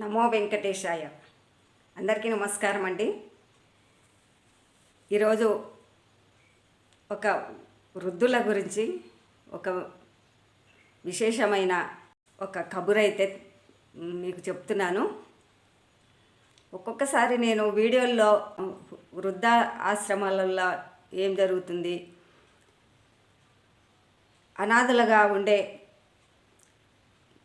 నమో వెంకటేశాయ. అందరికీ నమస్కారం అండి. ఈరోజు ఒక వృద్ధుల గురించి ఒక విశేషమైన ఒక కబురైతే మీకు చెప్తున్నాను. ఒక్కొక్కసారి నేను వీడియోల్లో వృద్ధ ఆశ్రమాలలో ఏం జరుగుతుంది? అనాథలుగా ఉండే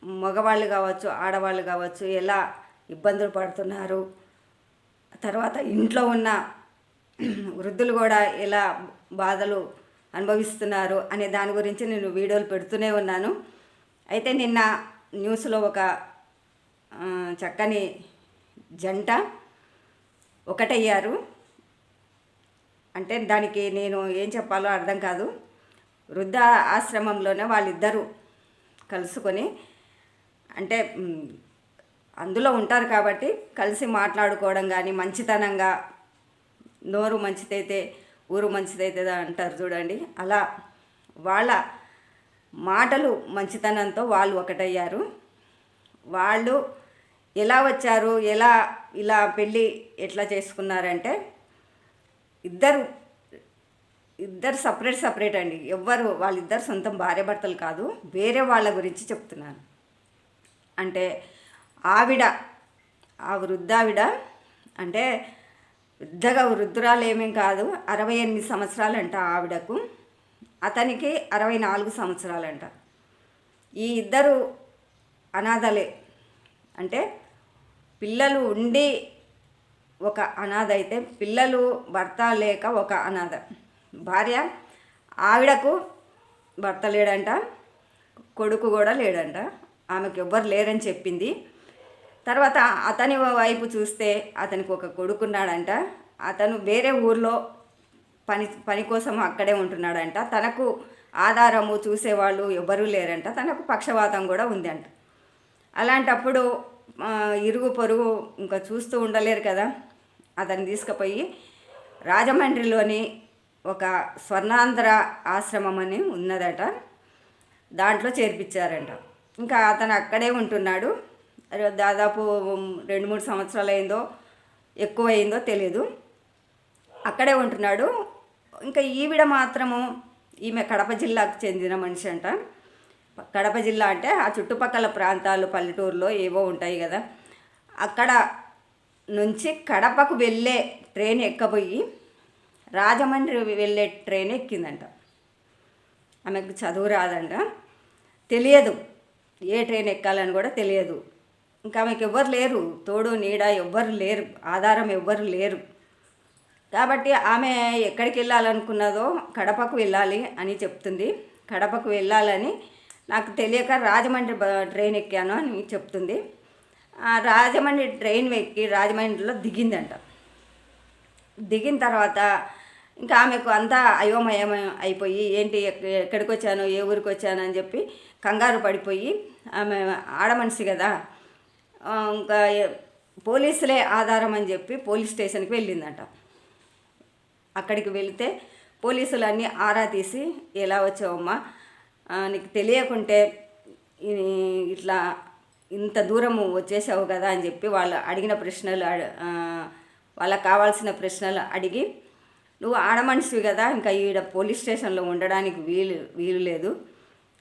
మగవాళ్ళు కావచ్చు ఆడవాళ్ళు కావచ్చు ఎలా ఇబ్బందులు పడుతున్నారు. తర్వాత ఇంట్లో ఉన్న వృద్ధులు కూడా ఎలా బాధలు అనుభవిస్తున్నారు అనే దాని గురించి నేను వీడియోలు పెడుతూనే ఉన్నాను. అయితే నిన్న న్యూస్లో ఒక చక్కని జంట ఒకటయ్యారు. అంటే దానికి నేను ఏం చెప్పాలో అర్థం కాదు. వృద్ధ ఆశ్రమంలోనే వాళ్ళిద్దరూ కలుసుకొని అంటే అందులో ఉంటారు కాబట్టి కలిసి మాట్లాడుకోవడం కానీ మంచితనంగా నోరు మంచిదైతే ఊరు మంచిదైతే అంటారు చూడండి. అలా వాళ్ళ మాటలు మంచితనంతో వాళ్ళు ఒకటయ్యారు. వాళ్ళు ఎలా వచ్చారు ఎలా ఇలా పెళ్ళి ఎట్లా చేసుకున్నారంటే ఇద్దరు ఇద్దరు సపరేట్ సపరేట్ అండి. ఎవ్వరు వాళ్ళిద్దరు సొంతం భార్య భర్తలు కాదు. వేరే వాళ్ళ గురించి చెప్తున్నాను. అంటే ఆవిడ ఆ వృద్ధావిడ అంటే వృద్ధగా వృద్ధురాలు ఏమేం కాదు అరవై ఎనిమిది సంవత్సరాలంట ఆవిడకు. అతనికి అరవై నాలుగు సంవత్సరాలంట. ఈ ఇద్దరు అనాథలే. అంటే పిల్లలు ఉండి ఒక అనాథ అయితే పిల్లలు భర్త లేక ఒక అనాథ. భార్య ఆవిడకు భర్త లేడంట కొడుకు కూడా లేడంట. ఆమెకు ఎవ్వరు లేరని చెప్పింది. తర్వాత అతని వైపు చూస్తే అతనికి ఒక కొడుకున్నాడంట. అతను వేరే ఊర్లో పని పని కోసం అక్కడే ఉంటున్నాడంట. తనకు ఆధారము చూసేవాళ్ళు ఎవ్వరూ లేరంట. తనకు పక్షవాతం కూడా ఉందంట. అలాంటప్పుడు ఇరుగు పొరుగు ఇంకా చూస్తూ ఉండలేరు కదా. అతన్ని తీసుకుపోయి రాజమండ్రిలోని ఒక స్వర్ణాంధ్ర ఆశ్రమం అని ఉన్నదట. దాంట్లో చేర్పించారంట. ఇంకా అతను అక్కడే ఉంటున్నాడు. దాదాపు రెండు మూడు సంవత్సరాలు అయిందో ఎక్కువ అయిందో తెలియదు అక్కడే ఉంటున్నాడు. ఇంకా ఈవిడ మాత్రము ఈమె కడప జిల్లాకు చెందిన మనిషి అంట. కడప జిల్లా అంటే ఆ చుట్టుపక్కల ప్రాంతాలు పల్లెటూరులో ఏవో ఉంటాయి కదా. అక్కడ నుంచి కడపకు వెళ్ళే ట్రైన్ ఎక్కబోయి రాజమండ్రి వెళ్ళే ట్రైన్ ఎక్కిందంట. ఆమెకు చదువు రాదంట. తెలియదు. ఏ ట్రైన్ ఎక్కాలని కూడా తెలియదు. ఇంకా ఆమెకు ఎవ్వరు లేరు. తోడు నీడ ఎవ్వరు లేరు. ఆధారం ఎవ్వరు లేరు. కాబట్టి ఆమె ఎక్కడికి వెళ్ళాలనుకున్నదో కడపకు వెళ్ళాలి అని చెప్తుంది. కడపకు వెళ్ళాలని నాకు తెలియక రాజమండ్రి ట్రైన్ ఎక్కాను అని చెప్తుంది. రాజమండ్రి ట్రైన్ ఎక్కి రాజమండ్రిలో దిగిందంట. దిగిన తర్వాత ఇంకా ఆమెకు అంతా అయోమయం అయిపోయి ఏంటి ఎక్కడికి వచ్చాను? ఏ ఊరికి వచ్చాను? అని చెప్పి కంగారు పడిపోయి ఆమె ఆడమనిషి కదా. ఇంకా పోలీసులే ఆధారం అని చెప్పి పోలీస్ స్టేషన్కి వెళ్ళిందంట. అక్కడికి వెళితే పోలీసులు అన్నీ ఆరా తీసి ఎలా వచ్చావమ్మా? నీకు తెలియకుంటే ఇట్లా ఇంత దూరము వచ్చేసావు కదా అని చెప్పి వాళ్ళు అడిగిన ప్రశ్నలు వాళ్ళకి కావాల్సిన ప్రశ్నలు అడిగి నువ్వు ఆడమనిషివి కదా ఇంకా ఈడ పోలీస్ స్టేషన్లో ఉండడానికి వీలు వీలు లేదు.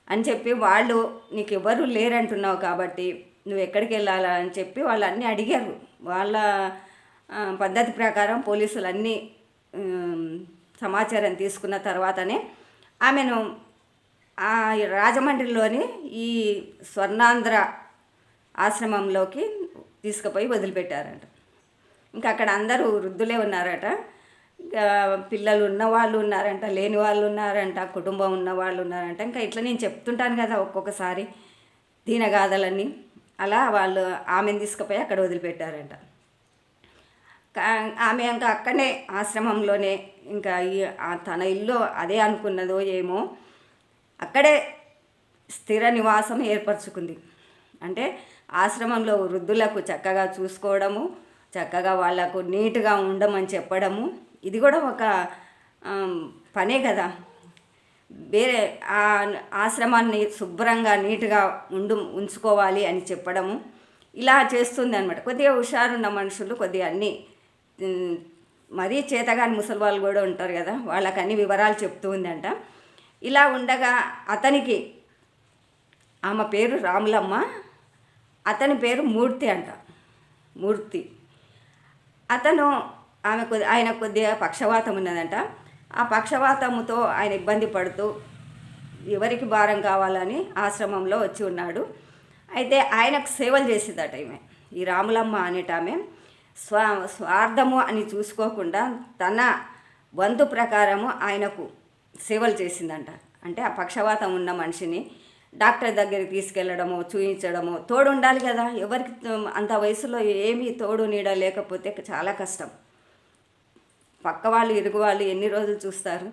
అని చెప్పి వాళ్ళు నీకు ఎవరు లేరంటున్నావు కాబట్టి నువ్వు ఎక్కడికి వెళ్ళాలా అని చెప్పి వాళ్ళు అన్నీ అడిగారు. వాళ్ళ పద్ధతి ప్రకారం పోలీసులు అన్నీ సమాచారం తీసుకున్న తర్వాతనే ఆమెను ఆ రాజమండ్రిలోని ఈ స్వర్ణాంధ్ర ఆశ్రమంలోకి తీసుకుపోయి వదిలిపెట్టారంట. ఇంకా అక్కడ అందరూ వృద్ధులే ఉన్నారట. పిల్లలు ఉన్న వాళ్ళు ఉన్నారంట లేని వాళ్ళు ఉన్నారంట కుటుంబం ఉన్న వాళ్ళు ఉన్నారంట. ఇంకా ఇట్లా నేను చెప్తుంటాను కదా ఒక్కొక్కసారి దీనగాథలన్నీ. అలా వాళ్ళు ఆమెను తీసుకుపోయి అక్కడ వదిలిపెట్టారంట. కా- ఆమె ఇంకా అక్కడనే ఆశ్రమంలోనే ఇంకా తన ఇల్లు అదే అనుకున్నదో ఏమో అక్కడే స్థిర నివాసం ఏర్పరచుకుంది. అంటే ఆశ్రమంలో వృద్ధులకు చక్కగా చూసుకోవడము చక్కగా వాళ్ళకు నీట్గా ఉండమని చెప్పడము ఇది కూడా ఒక పనే కదా. వేరే ఆ ఆశ్రమాన్ని శుభ్రంగా నీట్గా ఉండు ఉంచుకోవాలి అని చెప్పడము. ఇలా చేస్తుంది అనమాట కొద్దిగా హుషారున్న మనుషులు కొద్దిగా అన్నీ మరీ చేతగాని ముసలి వాళ్ళు కూడా ఉంటారు కదా. వాళ్ళకి అన్ని వివరాలు చెప్తూ ఉందంట ఇలా ఉండగా అతనికి ఆమె పేరు రాములమ్మ అతని పేరు మూర్తి అంట. మూర్తి. అతను ఆమె కొద్ది ఆయన కొద్దిగా పక్షవాతం ఉన్నదంట. ఆ పక్షవాతముతో ఆయన ఇబ్బంది పడుతూ ఎవరికి భారం కావాలని ఆశ్రమంలో వచ్చి ఉన్నాడు. అయితే ఆయనకు సేవలు చేసేదట ఈమె. ఈ రాములమ్మ అనేట ఆమె స్వా స్వార్థము అని చూసుకోకుండా తన వంతు ప్రకారము ఆయనకు సేవలు చేసిందంట. అంటే ఆ పక్షవాతం ఉన్న మనిషిని డాక్టర్ దగ్గరికి తీసుకెళ్ళడము చూయించడము తోడు ఉండాలి కదా. ఎవరికి అంత వయసులో ఏమీ తోడు నీడ లేకపోతే చాలా కష్టం. పక్క వాళ్ళు ఇరుగు వాళ్ళు ఎన్ని రోజులు చూస్తారు?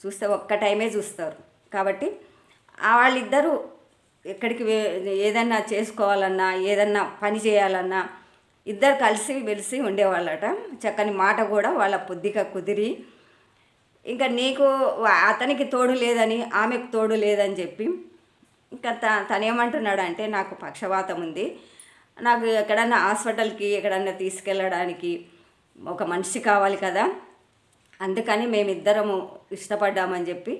చూస్తే ఒక్క టైమే చూస్తారు. కాబట్టి ఆ వాళ్ళిద్దరూ ఎక్కడికి ఏదన్నా చేసుకోవాలన్నా ఏదన్నా పని చేయాలన్నా ఇద్దరు కలిసి వెలిసి ఉండేవాళ్ళట. చక్కని మాట కూడా వాళ్ళ పొద్దిగా కుదిరి ఇంకా నీకు అతనికి తోడు లేదని ఆమెకు తోడు లేదని చెప్పి ఇంకా త తనేమంటున్నాడు అంటే నాకు పక్షవాతం ఉంది. నాకు ఎక్కడన్నా హాస్పిటల్కి ఎక్కడన్నా తీసుకెళ్ళడానికి ఒక మనిషి కావాలి కదా. అందుకని మేమిద్దరము ఇష్టపడ్డామని చెప్పి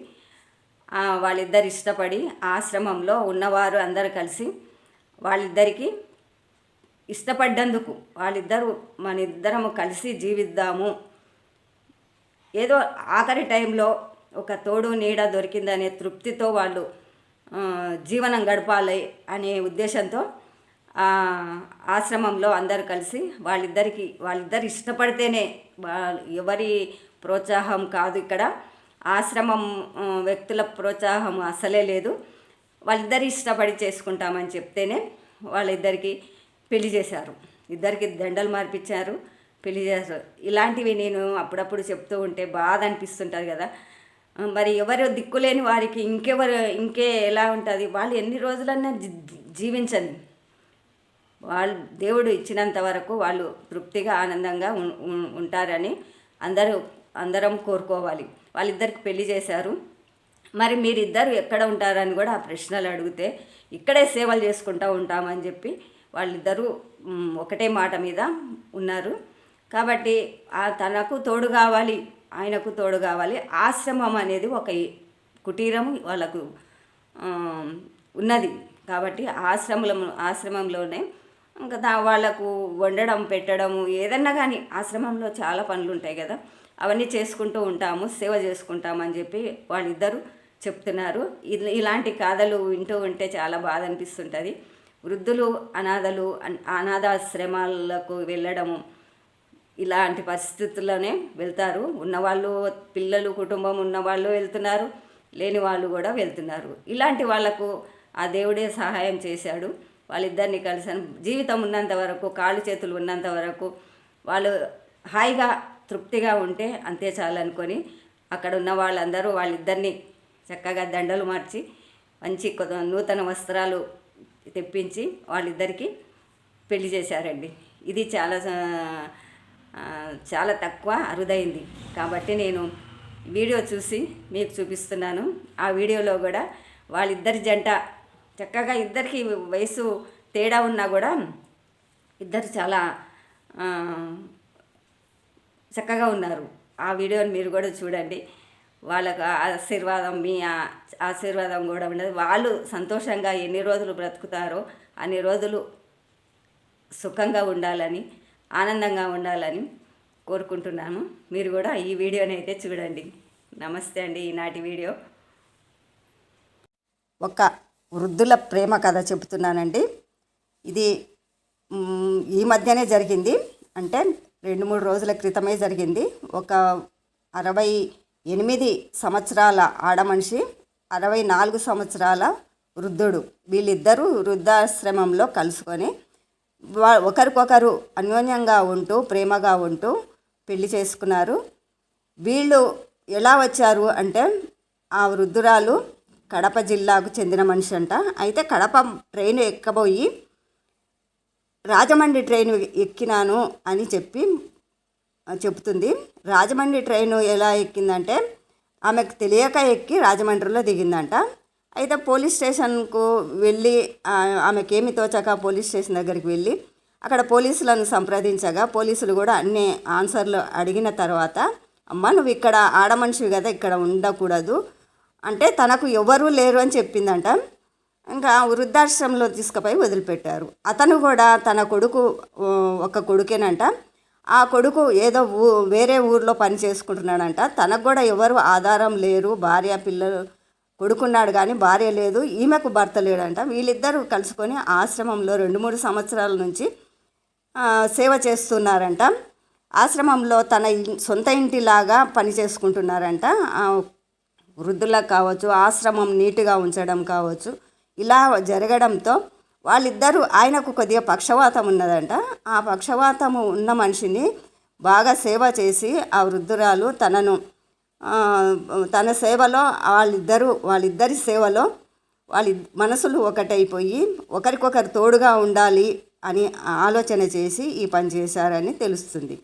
వాళ్ళిద్దరు ఇష్టపడి ఆశ్రమంలో ఉన్నవారు అందరు కలిసి వాళ్ళిద్దరికీ ఇష్టపడ్డందుకు వాళ్ళిద్దరూ మన ఇద్దరము కలిసి జీవిద్దాము. ఏదో ఆఖరి టైంలో ఒక తోడు నీడ దొరికిందనే తృప్తితో వాళ్ళు జీవనం గడపాలి అనే ఉద్దేశంతో ఆశ్రమంలో అందరు కలిసి వాళ్ళిద్దరికి వాళ్ళిద్దరు ఇష్టపడితేనే వా- ఎవరి ప్రోత్సాహం కాదు ఇక్కడ. ఆశ్రమం వ్యక్తుల ప్రోత్సాహం అసలే లేదు. వాళ్ళిద్దరు ఇష్టపడి చేసుకుంటామని చెప్తేనే వాళ్ళిద్దరికి పెళ్ళి చేశారు. ఇద్దరికి దండలు మార్పించారు పెళ్ళి చేశారు. ఇలాంటివి నేను అప్పుడప్పుడు చెప్తూ ఉంటే బాధ అనిపిస్తుంటుంది కదా. మరి ఎవరు దిక్కులేని వారికి ఇంకెవరు ఇంకే ఎలా ఉంటుంది? వాళ్ళు ఎన్ని రోజులన్నా జీ- జీవించండి వాళ్ళు దేవుడు ఇచ్చినంత వరకు వాళ్ళు తృప్తిగా ఆనందంగా ఉం- ఉంటారని అందరూ అందరం కోరుకోవాలి. వాళ్ళిద్దరికి పెళ్ళి చేశారు. మరి మీరిద్దరు ఎక్కడ ఉంటారని కూడా ఆ ప్రశ్నలు అడిగితే ఇక్కడే సేవలు చేసుకుంటూ ఉంటామని చెప్పి వాళ్ళిద్దరూ ఒకటే మాట మీద ఉన్నారు. కాబట్టి తనకు తోడు కావాలి ఆయనకు తోడు కావాలి ఆశ్రమం అనేది ఒక కుటీరం వాళ్ళకు ఉన్నది. కాబట్టి ఆశ్రమంలో ఆశ్రమంలోనే ఇంకా వాళ్ళకు వండడం పెట్టడము ఏదన్నా కానీ ఆశ్రమంలో చాలా పనులు ఉంటాయి కదా. అవన్నీ చేసుకుంటూ ఉంటాము సేవ చేసుకుంటామని చెప్పి వాళ్ళిద్దరూ చెప్తున్నారు. ఇది ఇలాంటి కథలు వింటూ ఉంటే చాలా బాధ అనిపిస్తుంటుంది. వృద్ధులు అనాథలు అనాథాశ్రమాలకు వెళ్ళడము ఇలాంటి పరిస్థితుల్లోనే వెళ్తారు. ఉన్నవాళ్ళు పిల్లలు కుటుంబం ఉన్నవాళ్ళు వెళ్తున్నారు. లేని వాళ్ళు కూడా వెళ్తున్నారు. ఇలాంటి వాళ్ళకు ఆ దేవుడే సహాయం చేశాడు. వాళ్ళిద్దరిని కలిసాను జీవితం ఉన్నంత వరకు కాళ్ళు చేతులు ఉన్నంత వరకు వాళ్ళు హాయిగా తృప్తిగా ఉంటే అంతే చాలు అనుకొని అక్కడ ఉన్న వాళ్ళందరూ వాళ్ళిద్దరిని చక్కగా దండలు మార్చి మంచి కొత్త నూతన వస్త్రాలు తెప్పించి వాళ్ళిద్దరికీ పెళ్ళి చేశారండి. ఇది చాలా చాలా తక్కువ అరుదైంది. కాబట్టి నేను వీడియో చూసి మీకు చూపిస్తున్నాను. ఆ వీడియోలో కూడా వాళ్ళిద్దరి జంట చక్కగా ఇద్దరికి వయసు తేడా ఉన్నా కూడా ఇద్దరు చాలా చక్కగా ఉన్నారు. ఆ వీడియోని మీరు కూడా చూడండి. వాళ్ళకు ఆశీర్వాదం మీ ఆశీర్వాదం కూడా ఉండదు. వాళ్ళు సంతోషంగా ఎన్ని రోజులు బ్రతుకుతారో అన్ని రోజులు సుఖంగా ఉండాలని ఆనందంగా ఉండాలని కోరుకుంటున్నాను. మీరు కూడా ఈ వీడియోని అయితే చూడండి. నమస్తే అండి ఈనాటి వీడియో. ఒక వృద్ధుల ప్రేమ కథ చెబుతున్నానండి. ఇది ఈ మధ్యనే జరిగింది. అంటే రెండు మూడు రోజుల క్రితమే జరిగింది. ఒక అరవై ఎనిమిది సంవత్సరాల ఆడమనిషి అరవై నాలుగు సంవత్సరాల వృద్ధుడు. వీళ్ళిద్దరూ వృద్ధాశ్రమంలో కలుసుకొని వా- ఒకరికొకరు అన్యోన్యంగా ఉంటూ ప్రేమగా ఉంటూ పెళ్ళి చేసుకున్నారు. వీళ్ళు ఎలా వచ్చారు అంటే ఆ వృద్ధురాలు కడప జిల్లాకు చెందిన మనిషి అంట. అయితే కడప ట్రైన్ ఎక్కబోయి రాజమండ్రి ట్రైన్ ఎక్కినాను అని చెప్పి చెప్తుంది రాజమండ్రి ట్రైన్ ఎలా ఎక్కిందంటే ఆమెకు తెలియక ఎక్కి రాజమండ్రిలో దిగిందంట. అయితే పోలీస్ స్టేషన్కు వెళ్ళి ఆమెకేమి తోచక పోలీస్ స్టేషన్ దగ్గరికి వెళ్ళి అక్కడ పోలీసులను సంప్రదించగా పోలీసులు కూడా అన్ని ఆన్సర్లు అడిగిన తర్వాత అమ్మ నువ్వు ఇక్కడ ఆడమనిషివి కదా ఇక్కడ ఉండకూడదు. అంటే తనకు ఎవరూ లేరు అని చెప్పిందంట. ఇంకా వృద్ధాశ్రమంలో తీసుకుపోయి వదిలిపెట్టారు. అతను కూడా తన కొడుకు ఒక కొడుకేనంట. ఆ కొడుకు ఏదో ఊ వేరే ఊర్లో పని చేసుకుంటున్నాడంట. తనకు కూడా ఎవరు ఆధారం లేరు. భార్య పిల్లలు కొడుకున్నాడు కానీ భార్య లేదు. ఈమెకు భర్త లేడంట. వీళ్ళిద్దరూ కలుసుకొని ఆశ్రమంలో రెండు మూడు సంవత్సరాల నుంచి సేవ చేస్తున్నారంట. ఆశ్రమంలో తన సొంత ఇంటిలాగా పని చేసుకుంటున్నారంట. వృద్ధులకు కావచ్చు ఆశ్రమం నీట్గా ఉంచడం కావచ్చు. ఇలా జరగడంతో వాళ్ళిద్దరూ ఆయనకు కొద్దిగా పక్షవాతం ఉన్నదంట. ఆ పక్షవాతము ఉన్న మనిషిని బాగా సేవ చేసి ఆ వృద్ధురాలు తనను తన సేవలో వాళ్ళిద్దరూ వాళ్ళిద్దరి సేవలో వాళ్ళ మనసులు ఒకటైపోయి ఒకరికొకరు తోడుగా ఉండాలి అని ఆలోచన చేసి ఈ పని చేశారని తెలుస్తుంది.